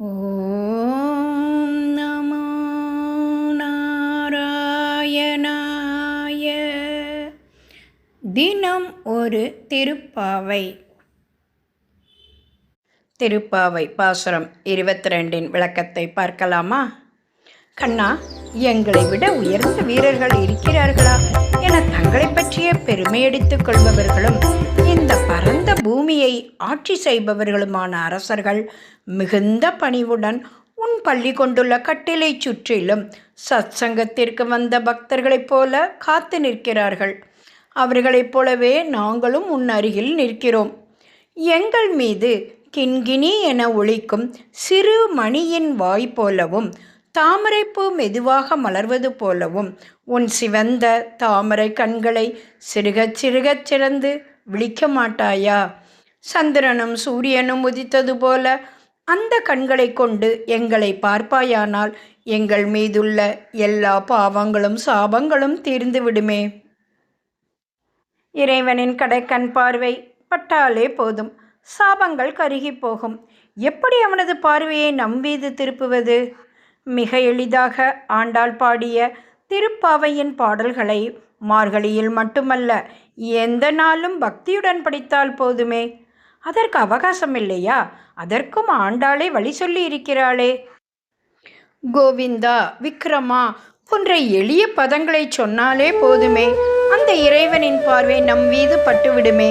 ஓம் நமோ நாராயணாய. தினம் ஒரு திருப்பாவை. திருப்பாவை பாசுரம் இருபத்தி ரெண்டின் விளக்கத்தை பார்க்கலாமா? கண்ணா எங்களை விட உயர்ந்த வீரர்கள் இருக்கிறார்களா? என தங்களை பற்றிய பெருமையடித்துக் கொள்பவர்களும் இந்த ஆட்சி செய்பவர்களுமான அரசர்கள் மிகுந்த பணிவுடன் உன் பள்ளி கொண்டுள்ள கட்டிலை சுற்றிலும் சத்சங்கத்திற்கு வந்த பக்தர்களைப் போல காத்து நிற்கிறார்கள். அவர்களைப் போலவே நாங்களும் உன் அருகில் நிற்கிறோம். எங்கள் மீது கிண்கிணி என ஒழிக்கும் சிறு மணியின் வாய் போலவும் தாமரைப்பூ மெதுவாக மலர்வது போலவும் உன் சிவந்த தாமரை கண்களை சிறுகச் சிறுகச் சிறந்து விழிக்க மாட்டாயா? சந்திரனும் சூரியனும் உதித்தது போல அந்த கண்களை கொண்டு எங்களை பார்ப்பாயானால் எங்கள் மீதுள்ள எல்லா பாவங்களும் சாபங்களும் தீர்ந்து விடுமே. இறைவனின் கடைக்கண் பார்வை பட்டாலே போதும். சாபங்கள் கருகி போகும். எப்படி அவனது பார்வையை நம்பீது திருப்புவது? மிக எளிதாக ஆண்டாள் பாடிய திருப்பாவையின் பாடல்களை மார்கழியில் மட்டுமல்ல எந்த நாளும் பக்தியுடன் படித்தால் போதுமே. அதற்கு அவகாசம் இல்லையா அதற்கும் ஆண்டாளே வழி சொல்லி இருக்கிறாளே கோவிந்தா விக்ரமா போன்ற எளிய பதங்களை சொன்னாலே போதுமே. அந்த இறைவனின் பார்வை நம் மீது பட்டுவிடுமே.